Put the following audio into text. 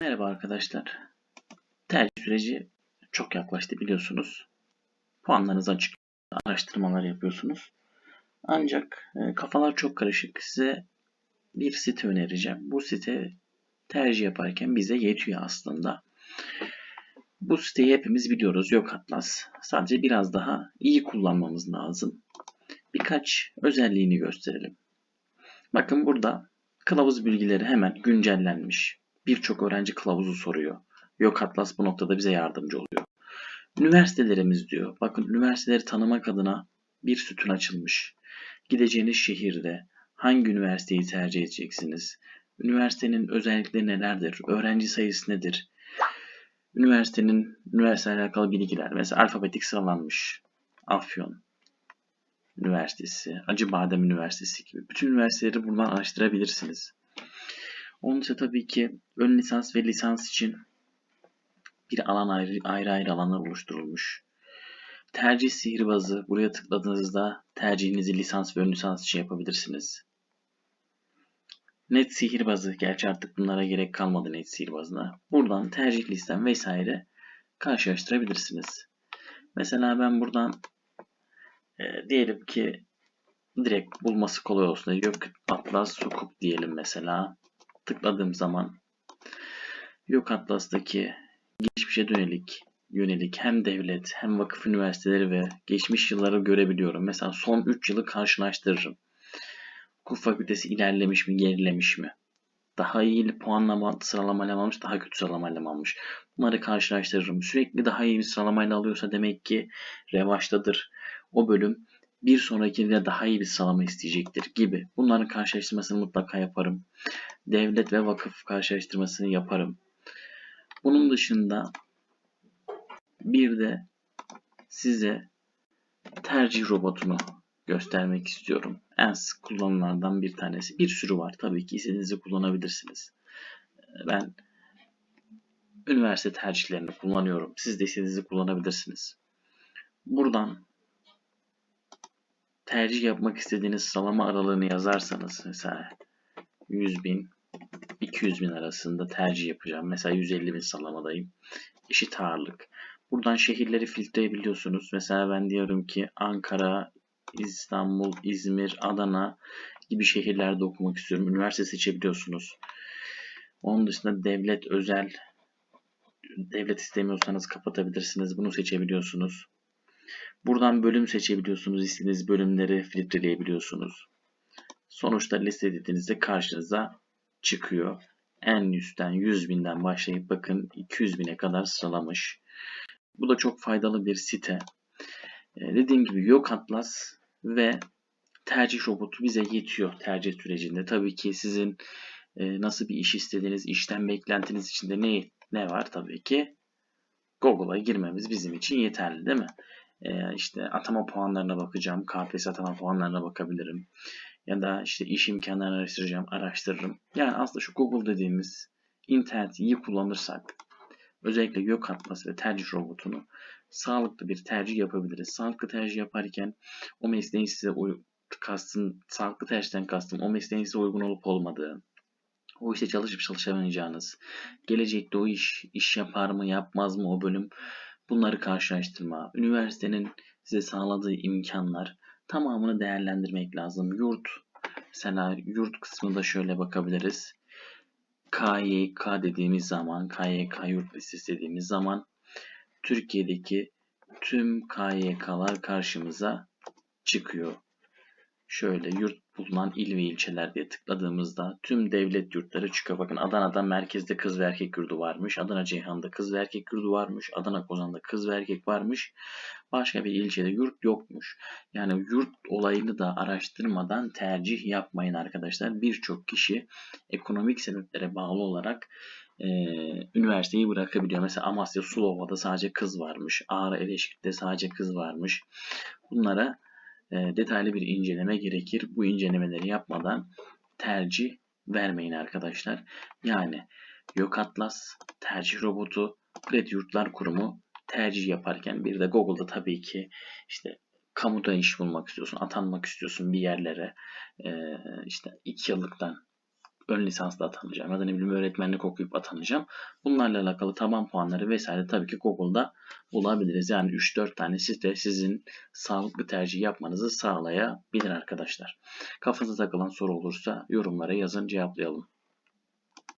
Merhaba arkadaşlar. Tercih süreci çok yaklaştı biliyorsunuz. Puanlarınız açık, araştırmalar yapıyorsunuz. Ancak e, kafalar çok karışık. Size bir site önereceğim. Bu site tercih yaparken bize yetiyor aslında. Bu siteyi hepimiz biliyoruz. Yok Atlas. Sadece biraz daha iyi kullanmamız lazım. Birkaç özelliğini gösterelim. Bakın burada kılavuz bilgileri hemen güncellenmiş birçok öğrenci kılavuzu soruyor. Yok Atlas bu noktada bize yardımcı oluyor. Üniversitelerimiz diyor. Bakın üniversiteleri tanımak adına bir sütun açılmış. Gideceğiniz şehirde hangi üniversiteyi tercih edeceksiniz? Üniversitenin özellikleri nelerdir? Öğrenci sayısı nedir? Üniversitenin üniversiteyle alakalı bilgiler. Mesela alfabetik sıralanmış. Afyon Üniversitesi, Acıbadem Üniversitesi gibi. Bütün üniversiteleri buradan araştırabilirsiniz. Onun için tabii ki ön lisans ve lisans için bir alan ayrı ayrı, ayrı alanlar oluşturulmuş. Tercih sihirbazı buraya tıkladığınızda tercihinizi lisans ve ön lisans için yapabilirsiniz. Net sihirbazı, gerçi artık bunlara gerek kalmadı net sihirbazına. Buradan tercih listem vesaire karşılaştırabilirsiniz. Mesela ben buradan e, diyelim ki direkt bulması kolay olsun. Gök Atlas Sukup diyelim mesela tıkladığım zaman Yok Atlas'taki geçmişe dönelik yönelik hem devlet hem vakıf üniversiteleri ve geçmiş yılları görebiliyorum. Mesela son 3 yılı karşılaştırırım. Hukuk fakültesi ilerlemiş mi, gerilemiş mi? Daha iyi puanlama sıralamayla almış, daha kötü sıralamayla almış. Bunları karşılaştırırım. Sürekli daha iyi bir sıralamayla alıyorsa demek ki revaçtadır. O bölüm bir sonrakinde daha iyi bir sıralama isteyecektir gibi. Bunların karşılaştırmasını mutlaka yaparım. Devlet ve vakıf karşılaştırmasını yaparım. Bunun dışında bir de size tercih robotunu göstermek istiyorum. En sık kullanılanlardan bir tanesi. Bir sürü var. Tabii ki istediğinizi kullanabilirsiniz. Ben üniversite tercihlerini kullanıyorum. Siz de istediğinizi kullanabilirsiniz. Buradan tercih yapmak istediğiniz sıralama aralığını yazarsanız mesela 100 bin 200 bin arasında tercih yapacağım. Mesela 150 bin sıralamadayım. Eşit ağırlık. Buradan şehirleri filtreyebiliyorsunuz. Mesela ben diyorum ki Ankara, İstanbul, İzmir, Adana gibi şehirlerde okumak istiyorum. Üniversite seçebiliyorsunuz. Onun dışında devlet, özel, devlet istemiyorsanız kapatabilirsiniz. Bunu seçebiliyorsunuz. Buradan bölüm seçebiliyorsunuz. İstediğiniz bölümleri filtreleyebiliyorsunuz. Sonuçta liste dediğinizde karşınıza çıkıyor. En üstten 100 binden başlayıp bakın 200 bine kadar sıralamış. Bu da çok faydalı bir site. Ee, dediğim gibi yok atlas ve tercih robotu bize yetiyor tercih sürecinde. Tabii ki sizin e, nasıl bir iş istediğiniz, işten beklentiniz içinde ne ne var tabii ki Google'a girmemiz bizim için yeterli değil mi? E, işte atama puanlarına bakacağım. KPSS atama puanlarına bakabilirim. Ya da işte iş imkanlarını araştıracağım, araştırırım. Yani aslında şu Google dediğimiz interneti iyi kullanırsak özellikle gök atması ve tercih robotunu sağlıklı bir tercih yapabiliriz. Sağlıklı tercih yaparken o mesleğin size kastım, sağlıklı tercihten kastım o mesleğin size uygun olup olmadığı, o işte çalışıp çalışamayacağınız, gelecekte o iş iş yapar mı yapmaz mı o bölüm Bunları karşılaştırma, üniversitenin size sağladığı imkanlar tamamını değerlendirmek lazım. Yurt, mesela yurt kısmında şöyle bakabiliriz. KYK dediğimiz zaman, KYK yurt listesi dediğimiz zaman Türkiye'deki tüm KYK'lar karşımıza çıkıyor. Şöyle yurt bulunan il ve ilçeler diye tıkladığımızda tüm devlet yurtları çıkıyor. Bakın Adana'da merkezde kız ve erkek yurdu varmış. Adana Ceyhan'da kız ve erkek yurdu varmış. Adana Kozan'da kız ve erkek varmış. Başka bir ilçede yurt yokmuş. Yani yurt olayını da araştırmadan tercih yapmayın arkadaşlar. Birçok kişi ekonomik sebeplere bağlı olarak e, üniversiteyi bırakabiliyor. Mesela Amasya Sulova'da sadece kız varmış. Ağrı Eleşkirt'te sadece kız varmış. Bunlara detaylı bir inceleme gerekir. Bu incelemeleri yapmadan tercih vermeyin arkadaşlar. Yani Yok Atlas, tercih robotu, Kredi Yurtlar Kurumu tercih yaparken bir de Google'da tabii ki işte kamuda iş bulmak istiyorsun, atanmak istiyorsun bir yerlere. E, işte iki yıllıktan ön lisansla atanacağım ya da ne bileyim öğretmenlik okuyup atanacağım. Bunlarla alakalı taban puanları vesaire tabii ki Google'da bulabiliriz. Yani 3-4 tane site sizin sağlıklı tercih yapmanızı sağlayabilir arkadaşlar. Kafanıza takılan soru olursa yorumlara yazın cevaplayalım.